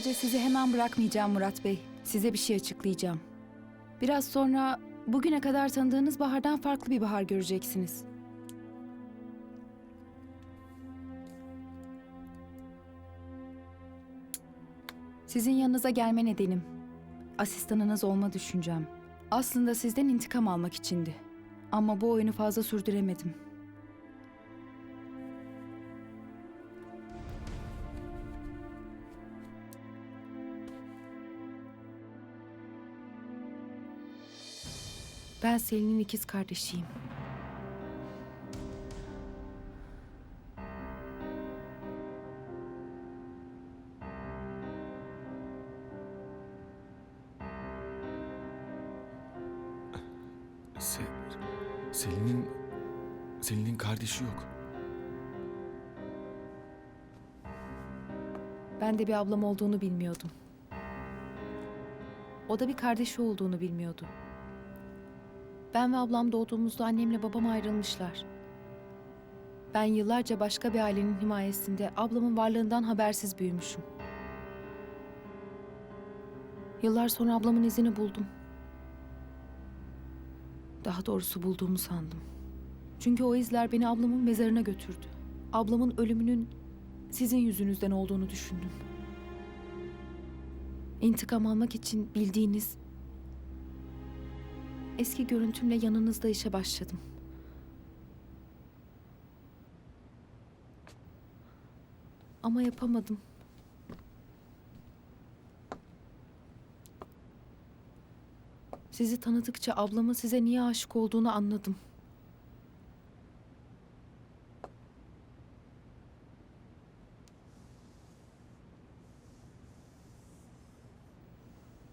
Sadece sizi hemen bırakmayacağım Murat Bey. Size bir şey açıklayacağım. Biraz sonra bugüne kadar tanıdığınız Bahar'dan farklı bir Bahar göreceksiniz. Sizin yanınıza gelme nedenim, asistanınız olma düşüncem. Aslında sizden intikam almak içindi. Ama bu oyunu fazla sürdüremedim. Ben Selin'in ikiz kardeşiyim. Se Selin'in Selin'in kardeşi yok. Ben de bir ablam olduğunu bilmiyordum. O da bir kardeşi olduğunu bilmiyordu. Ben ve ablam doğduğumuzda annemle babam ayrılmışlar. Ben yıllarca başka bir ailenin himayesinde ablamın varlığından habersiz büyümüşüm. Yıllar sonra ablamın izini buldum. Daha doğrusu bulduğumu sandım. Çünkü o izler beni ablamın mezarına götürdü. Ablamın ölümünün sizin yüzünüzden olduğunu düşündüm. İntikam almak için bildiğiniz eski görüntümle yanınızda işe başladım. Ama yapamadım. Sizi tanıdıkça ablamın size niye aşık olduğunu anladım.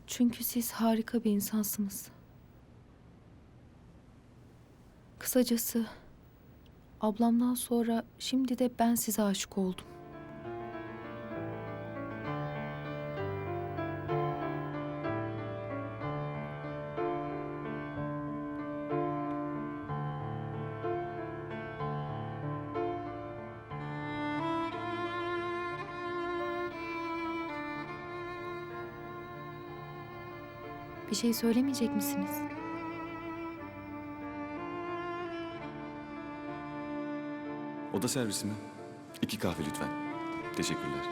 Çünkü siz harika bir insansınız. Kısacası ablamdan sonra şimdi de ben size aşık oldum. Bir şey söylemeyecek misiniz? Oda servisi mi? İki kahve lütfen. Teşekkürler.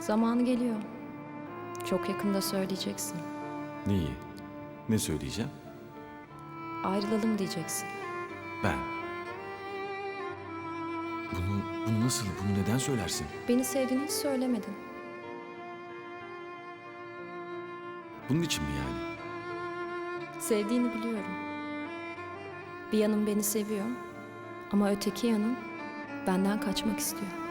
Zamanı geliyor. Çok yakında söyleyeceksin. Neyi? Ne söyleyeceğim? Ayrılalım diyeceksin. Ben. Bunu, bunu nasıl, bunu neden söylersin? Beni sevdiğini hiç söylemedin. Bunun için mi yani? Sevdiğini biliyorum. Bir yanım beni seviyor ama öteki yanım benden kaçmak istiyor.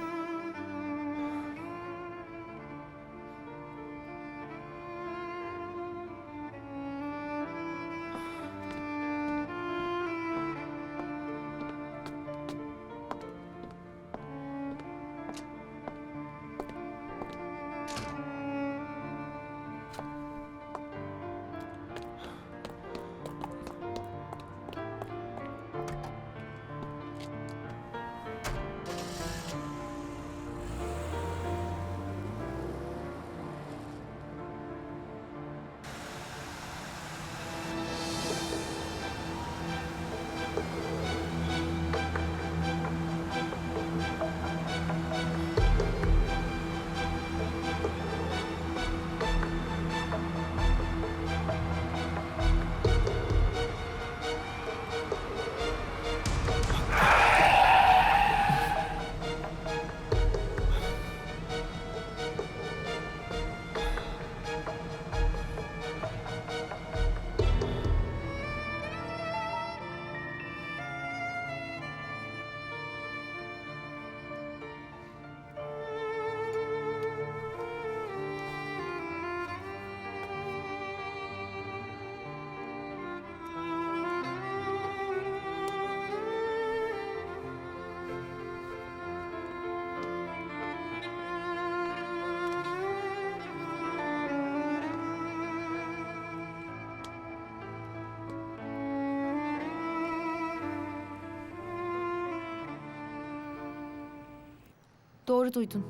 Doğru duydun.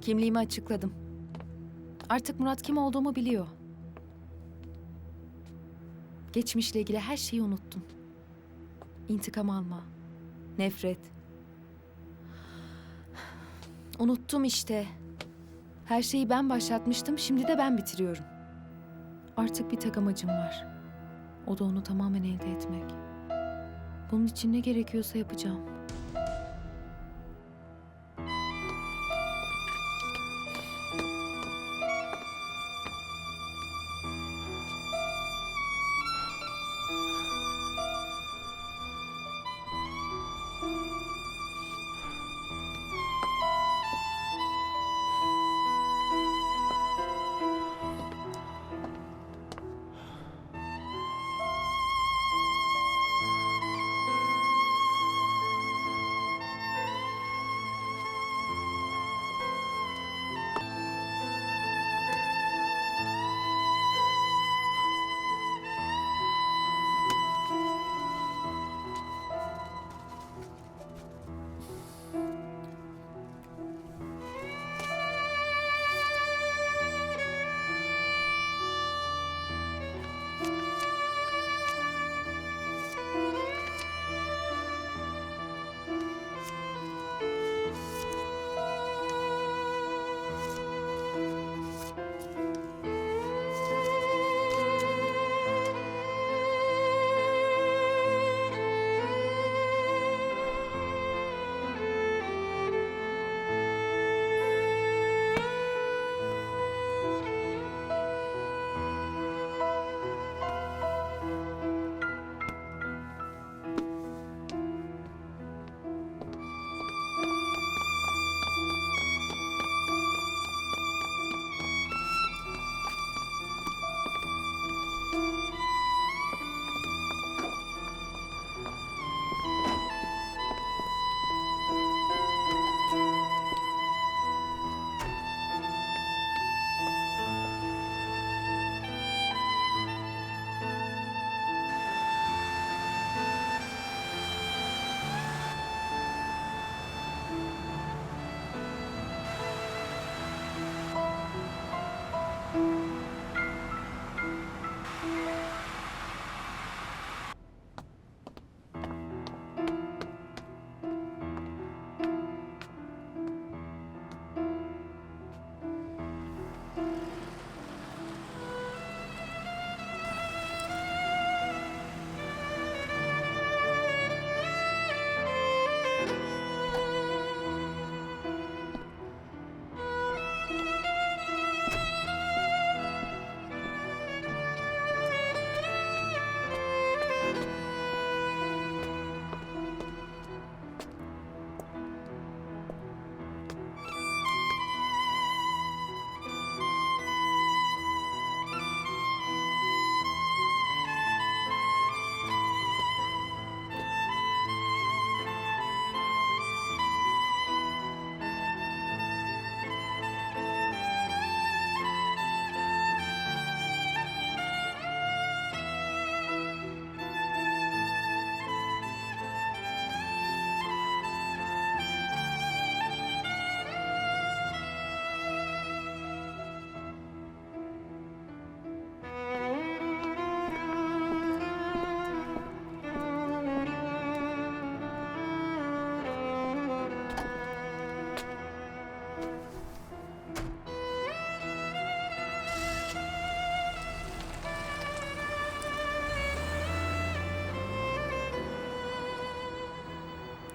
Kimliğimi açıkladım. Artık Murat kim olduğumu biliyor. Geçmişle ilgili her şeyi unuttum. İntikam alma, nefret. Unuttum işte. Her şeyi ben başlatmıştım, şimdi de ben bitiriyorum. Artık bir tek amacım var. O da onu tamamen elde etmek. Bunun için ne gerekiyorsa yapacağım.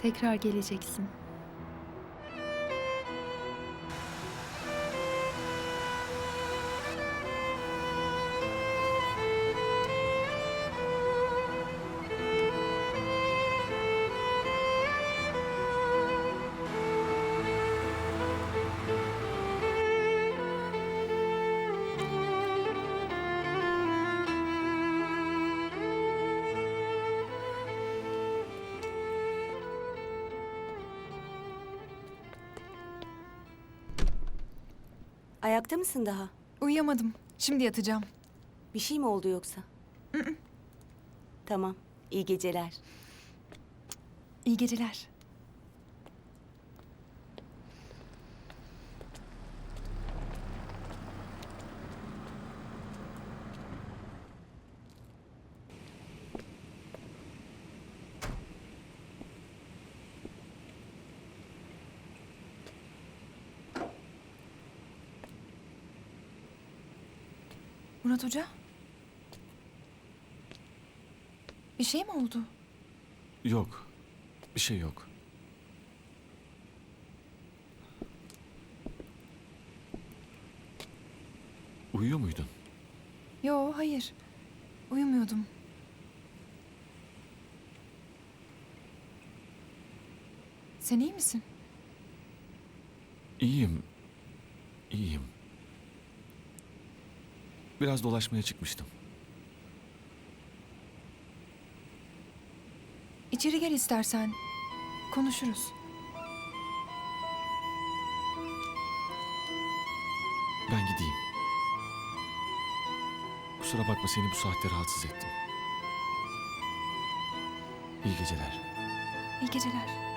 Tekrar geleceksin. Ayakta mısın daha? Uyuyamadım. Şimdi yatacağım. Bir şey mi oldu yoksa? tamam. İyi geceler. İyi geceler. Murat Hoca? Bir şey mi oldu? Yok. Bir şey yok. Uyuyor muydun? Yo, hayır. Uyumuyordum. Sen iyi misin? İyiyim. İyiyim. Biraz dolaşmaya çıkmıştım. İçeri gel istersen. Konuşuruz. Ben gideyim. Kusura bakma seni bu saatte rahatsız ettim. İyi geceler. İyi geceler.